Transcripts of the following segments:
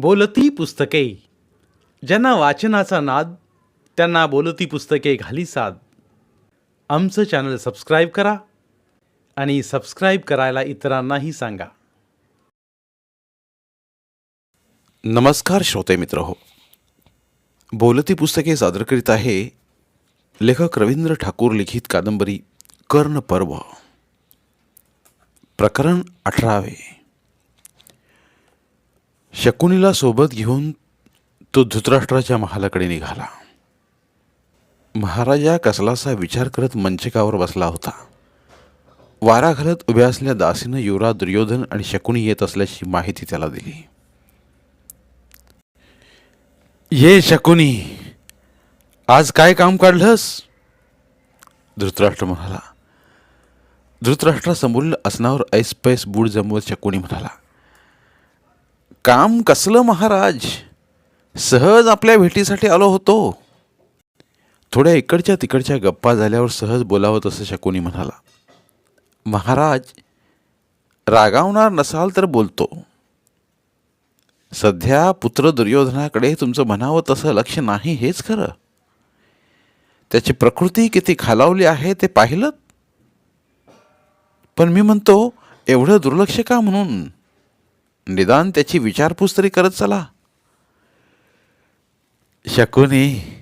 बोलती पुस्तके. ज्यांना वाचनाचा नाद त्यांना बोलती पुस्तके घाली साद. आमचं चॅनल सबस्क्राईब करा आणि सबस्क्राईब करायला इतरांनाही सांगा. नमस्कार श्रोते मित्र हो. बोलती पुस्तके सादर करीत आहे लेखक रवींद्र ठाकूर लिखित कादंबरी कर्ण पर्व प्रकरण अठरावे. शकुनीला सोबत घेऊन तो धृतराष्ट्राच्या महालाकडे निघाला. महाराजा कसलासा विचार करत मंचकावर बसला होता. वारा घालत उभ्या असल्या दासीनं युवराज दुर्योधन आणि शकुनी येत असल्याची माहिती त्याला दिली. ये शकुनी आज काय काम काढलंस? धृतराष्ट्र म्हणाला. धृतराष्ट्रासमोरील असनावर ऐसपैस बूड जमवत शकुनी म्हणाला. काम कसलं महाराज? सहज आपल्या भेटीसाठी आलो होतो. थोड्या इकडच्या तिकडच्या गप्पा झाल्यावर सहज बोलावं तसं शकुनी म्हणाला महाराज रागावणार नसाल तर बोलतो. सध्या पुत्र दुर्योधनाकडे तुमचं म्हणावं तसं लक्ष नाही हेच खरं. त्याची प्रकृती किती खालावली आहे ते पाहिलं? पण मी म्हणतो एवढं दुर्लक्ष का म्हणून? निदान त्याची विचारपूस तरी करत चला. शकुनी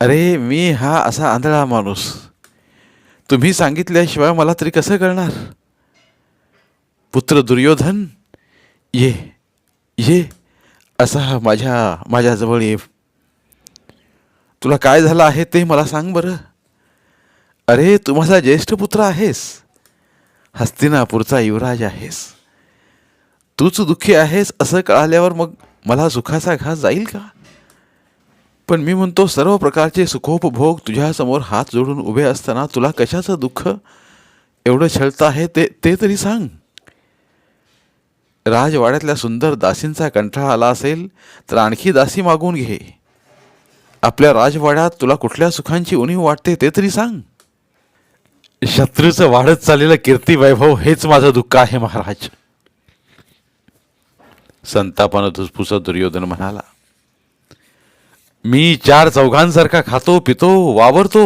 अरे मी हा असा आंधळा माणूस. तुम्ही सांगितल्याशिवाय मला तरी कसं कळणार? पुत्र दुर्योधन ये ये असा माझ्या माझ्याजवळ ये. तुला काय झालं आहे ते मला सांग बरं. अरे तू माझा ज्येष्ठ पुत्र आहेस. हस्तिनापूरचा युवराज आहेस. तूच दुःखी आहेस असं कळाल्यावर मग मला सुखाचा घास जाईल का? पण मी म्हणतो सर्व प्रकारचे सुखोपभोग तुझ्यासमोर हात जोडून उभे असताना तुला कशाचं दुःख? एवढं छळतं आहे ते ते तरी सांग. राजवाड्यातल्या सुंदर दासींचा कंठाळा आला असेल तर आणखी दासी मागून घे. आपल्या राजवाड्यात तुला कुठल्या सुखांची उणीव वाटते ते तरी सांग. शत्रूचं वाढत चाललेलं कीर्ती वैभव हेच माझं दुःख आहे महाराज. संतापानं धुसफुसत दुर्योधन म्हणाला मी चार चौघांसारखा खातो पितो वावरतो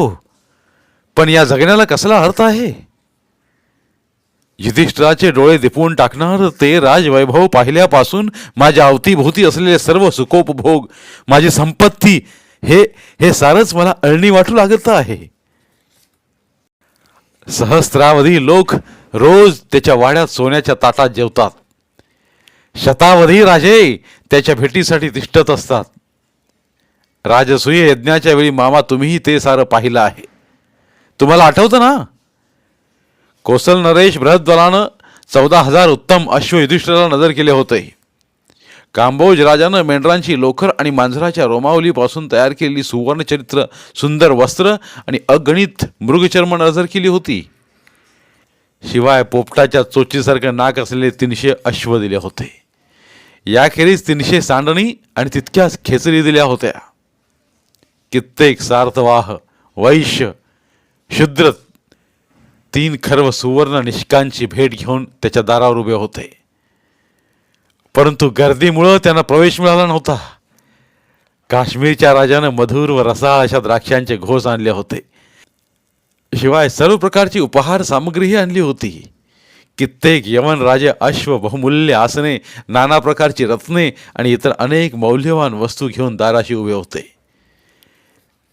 पण या जगण्याला कसला अर्थ आहे? युधिष्ठराचे डोळे दिपवून टाकणार ते राजवैभव पाहिल्यापासून माझ्या अवतीभोवती असलेले सर्व सुखोपभोग माझी संपत्ती हे हे सारंच मला अळणी वाटू लागत आहे. सहस्त्रावधी लोक रोज त्याच्या वाड्यात सोन्याच्या ताटात जेवतात. शतावधी राजे त्याच्या भेटीसाठी तिष्ठत असतात. राजसूय यज्ञाच्या वेळी मामा तुम्हीही ते सारं पाहिलं आहे. तुम्हाला आठवतं ना? कोसल नरेश बृहद्वलानं चौदा हजार उत्तम अश्व युधिष्ठिराला नजर केले होते. कांबोज राजानं मेंढरांची लोकर आणि मांजराच्या रोमावलीपासून तयार केलेली सुवर्णचरित्र सुंदर वस्त्र आणि अगणित मृगचर्म नजर केली होती. शिवाय पोपटाच्या चोचीसारखं नाक असलेले तीनशे अश्व दिले होते. याखेरीज तीनशे सांडणी आणि तितक्याच खेचरी दिल्या होत्या. कित्येक सार्थवाह वैश्य शुद्र तीन खर्व सुवर्ण निष्कांची भेट घेऊन त्याच्या दारावर उभे होते. परंतु गर्दीमुळं त्यांना प्रवेश मिळाला नव्हता. काश्मीरच्या राजानं मधुर व रसाळ अशा द्राक्षांचे घोस आणले होते. शिवाय सर्व प्रकारची उपहार सामग्रीही आणली होती. कित्येक यवन राजे अश्व बहुमूल्य आसने नाना प्रकारची रत्ने आणि इतर अनेक मौल्यवान वस्तू घेऊन दाराशी उभे होते.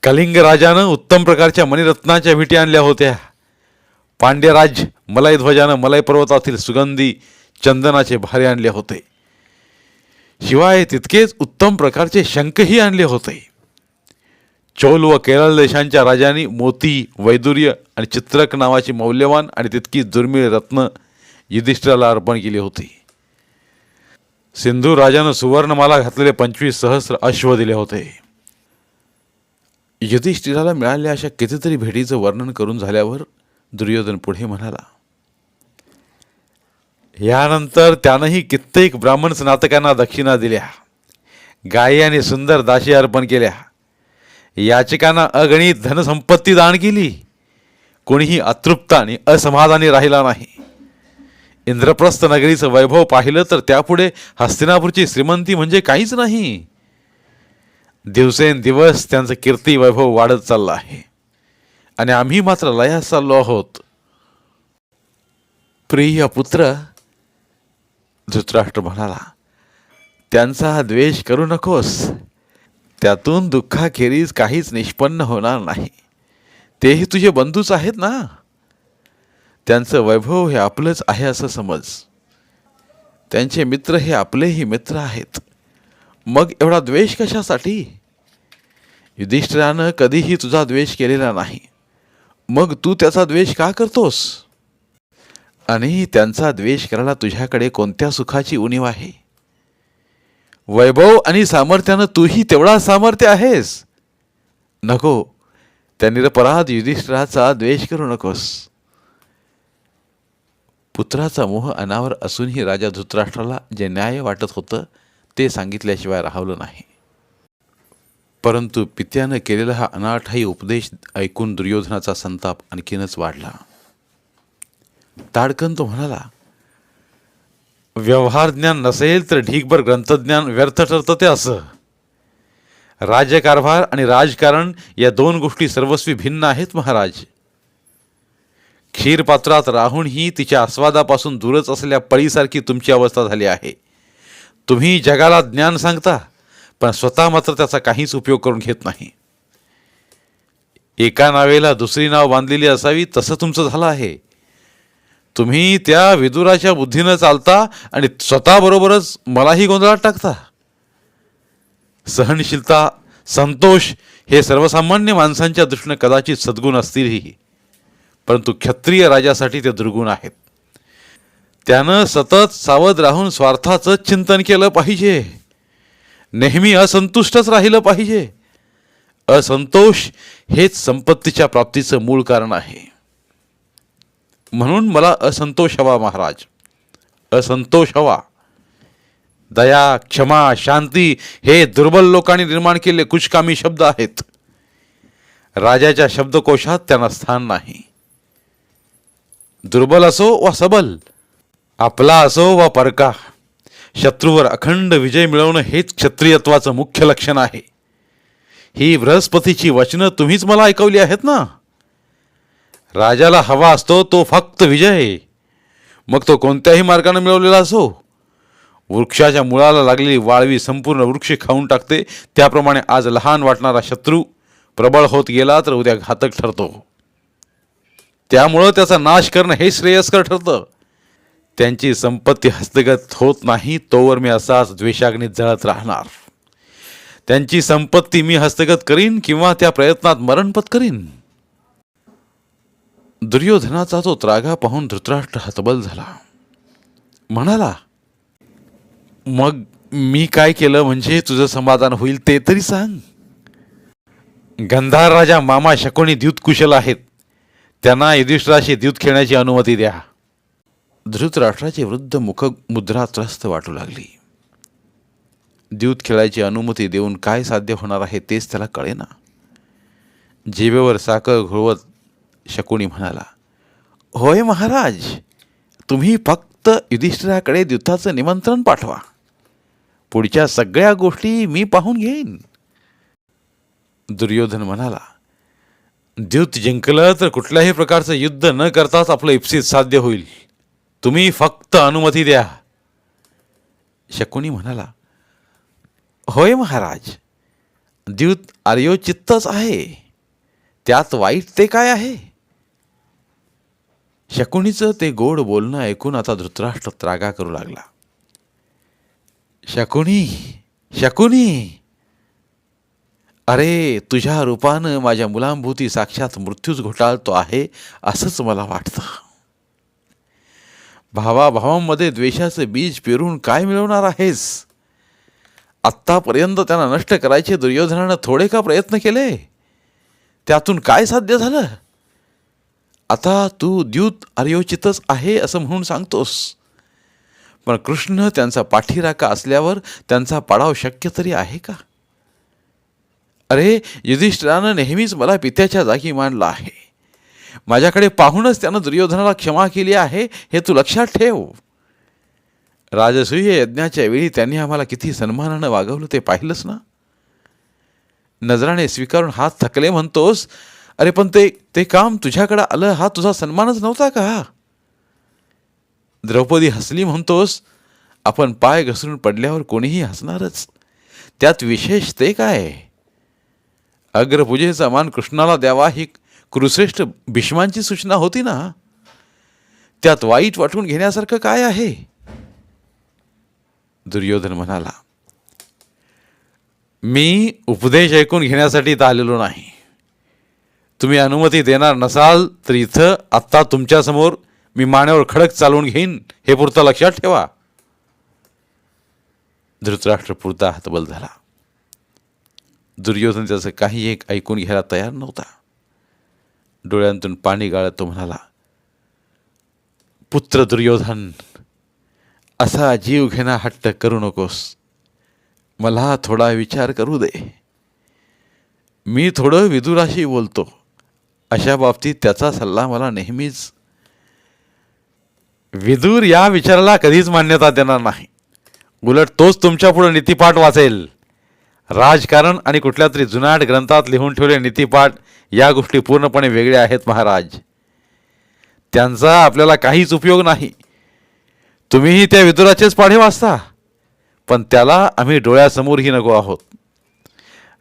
कलिंग राजानं उत्तम प्रकारच्या मणिरत्नाच्या भेटी आणल्या होत्या. पांड्यराज मलाई ध्वजानं मलाई पर्वतातील सुगंधी चंदनाचे भारे आणले होते. शिवाय तितकेच उत्तम प्रकारचे शंखही आणले होते. चोल व केरळ देशांच्या राजांनी मोती वैदुर्य आणि चित्रक नावाची मौल्यवान आणि तितकी दुर्मिळ रत्न युधिष्ठिराला अर्पण केली होती. सिंधू राजानं सुवर्णमाला घातलेले पंचवीस सहस्र अश्व दिले होते. युधिष्ठिराला मिळालेल्या अशा कितीतरी भेटीचं वर्णन करून झाल्यावर दुर्योधन पुढे म्हणाला यानंतर त्यानंही कित्येक ब्राह्मण स्नातकांना दक्षिणा दिल्या गायी आणि सुंदर दाशी अर्पण केल्या याचिकांना अगणित धनसंपत्ती दान केली. कोणीही अतृप्त आणि असमाधानी राहिला नाही. इंद्रप्रस्थ नगरीचं वैभव पाहिलं तर त्यापुढे हस्तिनापूरची श्रीमंती म्हणजे काहीच नाही. दिवसेंदिवस त्यांचं कीर्ती वैभव वाढत चाललं आहे. आणि आम्ही मात्र लयास चाललो आहोत. प्रिय पुत्र धृतराष्ट्र म्हणाला त्यांचा द्वेष करू नकोस. त्यातून दुःखाखेरीज काहीच निष्पन्न होणार नाही. तेही तुझे बंधूच आहेत ना? त्यांचं वैभव हे आपलंच आहे असं समज. त्यांचे मित्र हे आपलेही मित्र आहेत. मग एवढा द्वेष कशासाठी? युधिष्ठिरानं कधीही तुझा द्वेष केलेला नाही. मग तू त्याचा द्वेष का करतोस? आणि त्यांचा द्वेष करायला तुझ्याकडे कोणत्या सुखाची उणीव आहे? वैभव आणि सामर्थ्यानं तूही तेवढा सामर्थ्य आहेस. नको. त्यांनी निरपराध युधिष्ठिराचा द्वेष करू नकोस. पुत्राचा मोह अनावर असूनही राजा धृतराष्ट्राला जे न्याय वाटत होतं ते सांगितल्याशिवाय राहवलं नाही. परंतु पित्यानं केलेला हा अनाठाई उपदेश ऐकून दुर्योधनाचा संताप आणखीनच वाढला. ताडकन तो म्हणाला व्यवहार ज्ञान नसेल तर ढीकभर ग्रंथज्ञान व्यर्थ ठरतं ते असं. राज्यकारभार आणि राजकारण या दोन गोष्टी सर्वस्वी भिन्न आहेत महाराज. क्षीरपात्रात राहूनही तिच्या आस्वादापासून दूरच असलेल्या पळीसारखी तुमची अवस्था झाली आहे. तुम्ही जगाला ज्ञान सांगता पण स्वतः मात्र त्याचा काहीच उपयोग करून घेत नाही. एका नावेला दुसरी नाव बांधलेली असावी तसं तुमचं झालं आहे. तुम्ही त्या विदुराच्या बुद्धीनं चालता आणि स्वतःबरोबरच मलाही गोंधळात टाकता. सहनशीलता संतोष हे सर्वसामान्य माणसांच्या दृष्टीनं कदाचित सद्गुण असतीलही. परंतु क्षत्रिय राजासाठी ते दुर्गुण आहेत. त्यानं सतत सावध राहून स्वार्थाचं चिंतन केलं पाहिजे. नेहमी असंतुष्टच राहिलं पाहिजे. असंतोष हेच संपत्तीच्या प्राप्तीचं मूळ कारण आहे. म्हणून मला असंतोष हवा महाराज. असंतोष हवा. दया क्षमा शांती हे दुर्बल लोकांनी निर्माण केले कुचकामी शब्द आहेत. राजाच्या शब्दकोशात त्यांना स्थान नाही. दुर्बल असो वा सबल आपला असो वा परका शत्रूवर अखंड विजय मिळवणं हेच क्षत्रियत्वाचं मुख्य लक्षण आहे. ही बृहस्पतीची वचनं तुम्हीच मला ऐकवली आहेत ना? राजाला हवा असतो तो फक्त विजय. मग तो कोणत्याही मार्गाने मिळवलेला असो. वृक्षाच्या मुळाला लागलेली वाळवी संपूर्ण वृक्ष खाऊन टाकते. त्याप्रमाणे आज लहान वाटणारा शत्रू प्रबळ होत गेला तर उद्या घातक ठरतो. त्यामुळं त्याचा नाश करणं हे श्रेयस्कर ठरतं. त्यांची संपत्ती हस्तगत होत नाही तोवर मी असाच द्वेषाग्नीत जळत राहणार. त्यांची संपत्ती मी हस्तगत करीन किंवा त्या प्रयत्नात मरण पत्करीन दुर्योधनाचा तो त्रागा पाहून धृतराष्ट्र हतबल झाला. म्हणाला मग मी काय केलं म्हणजे तुझं समाधान होईल ते तरी सांग. गंधार राजा मामा शकोनी द्यूत कुशल आहेत. त्यांना युधिष्ठराशी द्यूत खेळण्याची अनुमती द्या. धृतराष्ट्राची वृद्ध मुख मुद्रा त्रस्त वाटू लागली. द्यूत खेळायची अनुमती देऊन काय साध्य होणार आहे तेच त्याला कळेना. जिभेवर साखर घोळवत शकुनी म्हणाला होय महाराज तुम्ही फक्त युधिष्ठिराकडे द्यूताचं निमंत्रण पाठवा. पुढच्या सगळ्या गोष्टी मी पाहून घेईन. दुर्योधन म्हणाला द्यूत जिंकलं तर कुठल्याही प्रकारचं युद्ध न करताच आपलं इप्सित साध्य होईल. तुम्ही फक्त अनुमती द्या. शकुनी म्हणाला होय महाराज द्यूत आर्योचित्तच आहे. त्यात वाईट ते काय आहे? शकुनीचं ते गोड बोलणं ऐकून आता धृतराष्ट्र त्रागा करू लागला. शकुनी शकुनी! अरे तुझ्या रूपानं माझ्या मुलांभूती साक्षात मृत्यूच घोटाळतो आहे असंच मला वाटतं. भावाभावांमध्ये द्वेषाचं बीज पेरून काय मिळवणार आहेस? आत्तापर्यंत त्यांना नष्ट करायचे दुर्योधनानं थोडे का प्रयत्न केले? त्यातून काय साध्य झालं? आता तू द्यूत आर्योचितच आहे असं म्हणून सांगतोस. पण कृष्ण त्यांचा पाठीराका असल्यावर त्यांचा पाडाव शक्य तरी आहे का? अरे युधिष्ठिरानं नेहमीच मला पित्याच्या जागी मांडला आहे. माझ्याकडे पाहूनच त्यानं दुर्योधनाला क्षमा केली आहे हे तू लक्षात ठेव. राजसूय यज्ञाच्या वेळी त्यांनी आम्हाला किती सन्मानानं वागवलं ते पाहिलंच ना? नजराने स्वीकारून हात थकले म्हणतोस अरे पण ते ते काम तुझ्याकडे आलं हा तुझा सन्मानच नव्हता का? द्रौपदी हसली म्हणतोस आपण पाय घसरून पडल्यावर कोणीही हसणारच. त्यात विशेष ते काय? अग्रपूजेचा मान कृष्णाला द्यावा ही कुरुश्रेष्ठ भीष्मांची सूचना होती ना? त्यात वाईट वाटून घेण्यासारखं काय आहे? दुर्योधन म्हणाला मी उपदेश ऐकून घेण्यासाठी तर आलेलो नाही. तुम्ही अनुमती देणार नसाल तर इथं आत्ता तुमच्यासमोर मी माण्यावर खडक चालवून घेईन. हे पुरतं लक्षात ठेवा. धृतराष्ट्र पुरता हतबल झाला. दुर्योधन त्याचं काही एक ऐकून घ्यायला तयार नव्हता. डोळ्यांतून पाणी गाळत तो म्हणाला पुत्र दुर्योधन असा जीव घेणा हट्ट करू नकोस. मला थोडा विचार करू दे. मी थोडं विदुराशी बोलतो. अशा बाबतीत त्याचा सल्ला मला नेहमीच विदूर या विचाराला कधीच मान्यता देणार नाही. उलट तोच तुमच्यापुढे नीतिपाठ वाचेल. राजकारण आणि कुठल्या तरी जुनाट ग्रंथात लिहून ठेवले नीतिपाठ या गोष्टी पूर्णपणे वेगळ्या आहेत महाराज. त्यांचा आपल्याला काहीच उपयोग नाही. तुम्हीही त्या विदुराचेच पाढे वाचता. पण त्याला आम्ही डोळ्यासमोरही नको आहोत.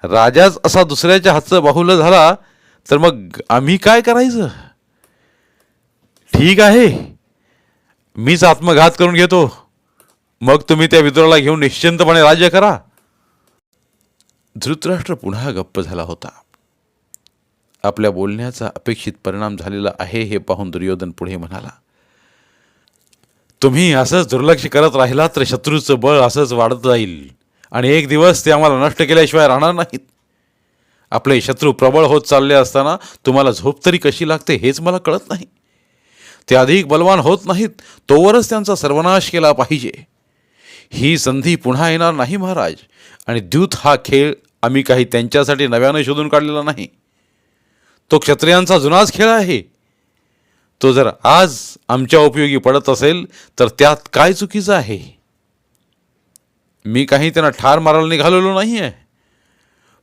राजाच असा दुसऱ्याच्या हातचं बाहुलं झाला तर मग आम्ही काय करायचं? ठीक आहे. मीच आत्मघात करून घेतो. मग तुम्ही त्या विदुराला घेऊन निश्चिंतपणे राज्य करा. धृतराष्ट्र पुन्हा गप्प झाला होता. आपल्या बोलण्याचा अपेक्षित परिणाम झालेला आहे हे पाहून दुर्योधन पुढे म्हणाला तुम्ही असंच दुर्लक्ष करत राहिलात तर शत्रूचं बळ असंच वाढत जाईल आणि एक दिवस ते आम्हाला नष्ट केल्याशिवाय राहणार नाहीत. आपले शत्रू प्रबळ होत चालले असताना तुम्हाला झोप तरी कशी लागते हेच मला कळत नाही. ते अधिक बलवान होत नाहीत तोवरच त्यांचा सर्वनाश केला पाहिजे. ही संधी पुन्हा येणार नाही महाराज आणि द्यूत हा खेळ आम्ही काही त्यांच्यासाठी नव्यानं शोधून काढलेला नाही. तो क्षत्रियांचा जुनाच खेळ आहे. तो जर आज आमच्या उपयोगी पडत असेल तर त्यात काय चुकीचं आहे? मी काही त्यांना ठार मारायला निघालेलो नाही आहे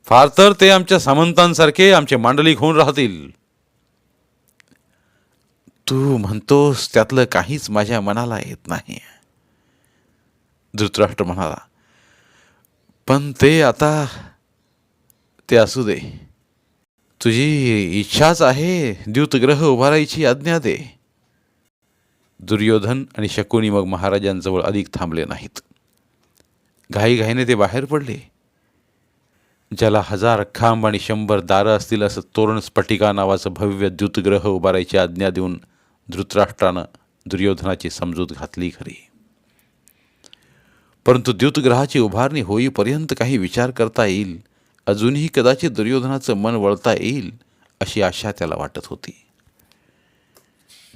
फार तर ते आमच्या सामंतांसारखे आमचे मांडलिक होऊन राहतील. तू म्हणतोस त्यातलं काहीच माझ्या मनाला येत नाही. धृतराष्ट्र म्हणाला पण ते आता ते असू दे. तुझी इच्छाच आहे द्यूतग्रह उभारायची आज्ञा दे. दुर्योधन आणि शकुनी मग महाराजांजवळ अधिक थांबले नाहीत. घाईघाईने ते बाहेर पडले. ज्याला हजार खांब आणि शंभर दारं असतील असं तोरण स्फटिका नावाचं भव्य द्युतग्रह उभारायची आज्ञा देऊन धृतराष्ट्रानं दुर्योधनाची समजूत घातली खरी. परंतु द्यूतग्रहाची उभारणी होईपर्यंत काही विचार करता येईल अजूनही कदाचित दुर्योधनाचं मन वळता येईल अशी आशा त्याला वाटत होती.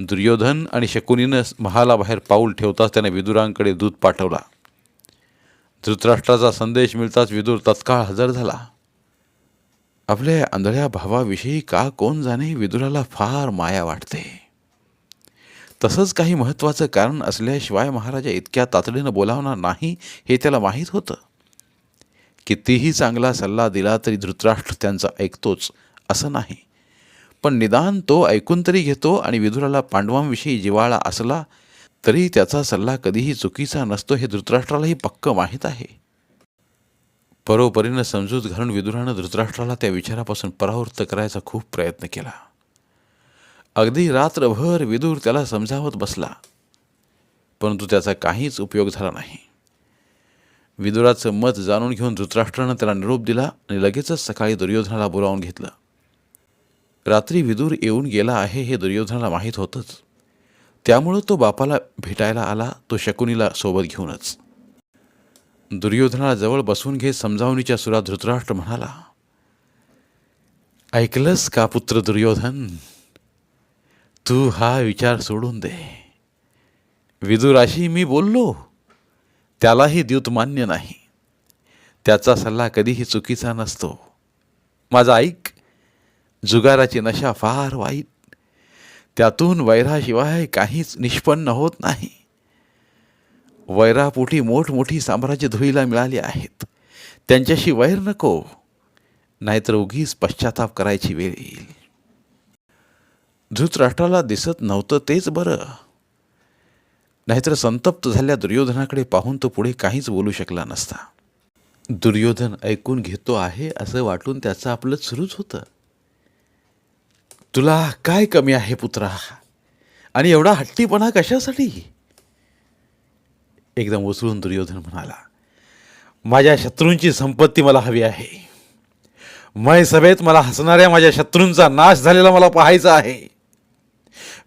दुर्योधन आणि शकुनीनं महालाबाहेर पाऊल ठेवताच त्याने विदुरांकडे दूध पाठवला. धृतराष्ट्राचा संदेश मिळताच विदूर तत्काळ हजर झाला. आपल्या आंधळ्या भावाविषयी का कोण जाणे विदुराला फार माया वाटते. तसंच काही महत्त्वाचं कारण असल्याशिवाय महाराजा इतक्या तातडीनं बोलावणार नाही हे त्याला माहीत होतं. कितीही चांगला सल्ला दिला तरी धृतराष्ट्र त्यांचा ऐकतोच असं नाही. पण निदान तो ऐकून तरी घेतो आणि विदुराला पांडवांविषयी जिवाळा असला तरी त्याचा सल्ला कधीही चुकीचा नसतो हे धृतराष्ट्रालाही पक्क माहीत आहे. परोपरीनं समजूत घालून विदुरानं धृतराष्ट्राला त्या विचारापासून परावृत्त करायचा खूप प्रयत्न केला. अगदी रात्रभर विदूर त्याला समजावत बसला. परंतु त्याचा काहीच उपयोग झाला नाही. विदुराचं मत जाणून घेऊन धृतराष्ट्रानं त्याला निरोप दिला आणि लगेचच सकाळी दुर्योधनाला बोलावून घेतलं. रात्री विदूर येऊन गेला आहे हे दुर्योधनाला माहीत होतंच. त्यामुळं तो बापाला भेटायला आला तो शकुनीला सोबत घेऊनच. दुर्योधनाला जवळ बसून घेत समजावणीच्या सुरात धृतराष्ट्र म्हणाला ऐकलंस का पुत्र दुर्योधन? तू हा विचार सोडून दे. विदुराशी मी बोललो त्यालाही द्यूत मान्य नाही. त्याचा सल्ला कधीही चुकीचा नसतो. माझा ऐक जुगाराची नशा फार वाईट. त्यातून वैराशिवाय काहीच निष्पन्न होत नाही. वैरापोटी मोठमोठी साम्राज्य धुईला मिळाली आहेत. त्यांच्याशी वैर नको नाहीतर उगीच पश्चाताप करायची वेळ येईल. धृतराष्ट्राला दिसत नव्हतं तेच बरं. नाहीतर संतप्त झाल्या दुर्योधनाकडे पाहून तो पुढे काहीच बोलू शकला नसता. दुर्योधन ऐकून घेतो आहे असं वाटून त्याचं आपलं सुरूच होतं. तुला काय कमी आहे पुत्रा? आणि एवढा हट्टीपणा कशासाठी? एकदम उचलून दुर्योधन म्हणाला माझ्या शत्रूंची संपत्ती मला हवी आहे. मय सभेत मला हसणाऱ्या माझ्या शत्रूंचा नाश झालेला मला पाहायचा आहे.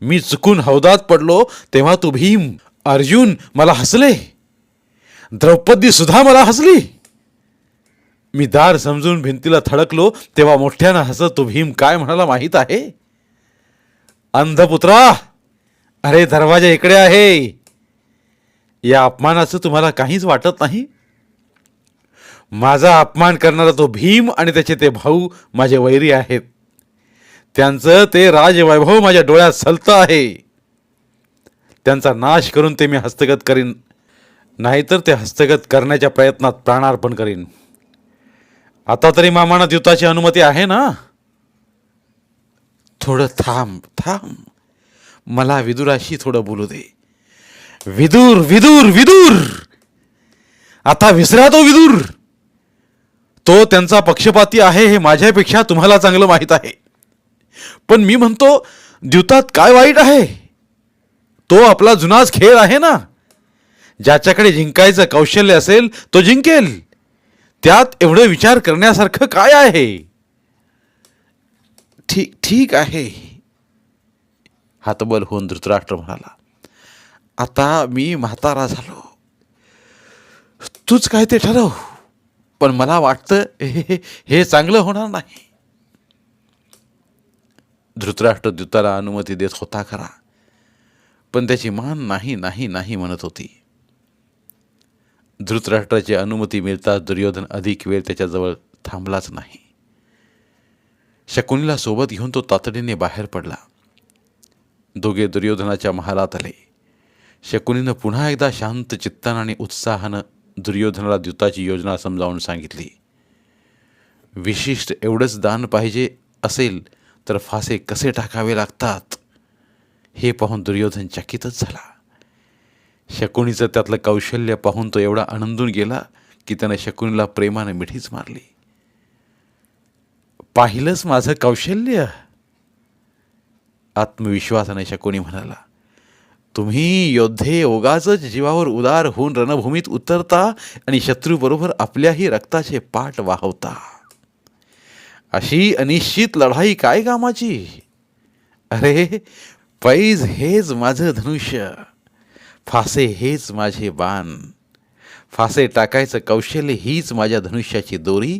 मी चुकून हौदात पडलो तेव्हा तू भीम अर्जुन मला हसले. द्रौपदी सुद्धा मला हसली. मी दार समजून भिंतीला थडकलो तेव्हा मोठ्यानं हसत तो भीम काय म्हणाला माहीत आहे? अंधपुत्रा अरे दरवाजा इकडे आहे. या अपमानाचं तुम्हाला काहीच वाटत नाही? माझा अपमान करणारा तो भीम आणि त्याचे ते भाऊ माझे वैरी आहेत. त्यांचं ते राजवैभव माझ्या डोळ्यात सलतं आहे. त्यांचा नाश करून ते मी हस्तगत करीन. नाहीतर ते हस्तगत करण्याच्या प्रयत्नात प्राणार्पण करीन. आता तरी मामाना द्युताची अनुमती आहे ना? थोडं थांब थांब. मला विदुराशी थोडं बोलू दे. विदूर विदूर विदूर! आता विसरा तो विदूर! तो त्यांचा पक्षपाती आहे हे माझ्यापेक्षा तुम्हाला चांगलं माहीत आहे. पण मी म्हणतो द्युतात काय वाईट आहे? तो आपला जुनाच खेळ आहे ना? ज्याच्याकडे जिंकायचं कौशल्य असेल तो जिंकेल. त्यात एवढं विचार करण्यासारखं काय आहे? ठीक ठीक आहे. हातबल होऊन धृतराष्ट्र म्हणाला आता मी म्हातारा झालो. तूच काय ते ठरव. पण मला वाटतं हे हे चांगलं होणार नाही. धृतराष्ट्र द्यूताला अनुमती देत होता खरा पण त्याची मान नाही नाही नाही म्हणत होती. धृतराष्ट्राची अनुमती मिळताच दुर्योधन अधिक वेळ त्याच्याजवळ थांबलाच नाही. शकुनीला सोबत घेऊन तो तातडीने बाहेर पडला. दोघे दुर्योधनाच्या महालात आले. शकुनीनं पुन्हा एकदा शांत चित्तानं आणि उत्साहानं दुर्योधनाला द्युताची योजना समजावून सांगितली. विशिष्ट एवढंच दान पाहिजे असेल तर फासे कसे टाकावे लागतात? हे पाहून दुर्योधन चकितच झाला. शकुनीचं त्यातलं कौशल्य पाहून तो एवढा आनंदून गेला की त्यानं शकुनीला प्रेमानं मिठीच मारली. पाहिलंच माझं कौशल्य. आत्मविश्वासाने शकुनी म्हणाला तुम्ही योद्धे ओगाचच जीवावर उदार होऊन रणभूमीत उतरता आणि शत्रूबरोबर आपल्याही रक्ताचे पाठ वाहवता. अशी अनिश्चित लढाई काय कामाची? अरे पैज हेच माझं धनुष्य फासे हेच माझे बाण. फासे टाकायचं कौशल्य हीच माझ्या धनुष्याची दोरी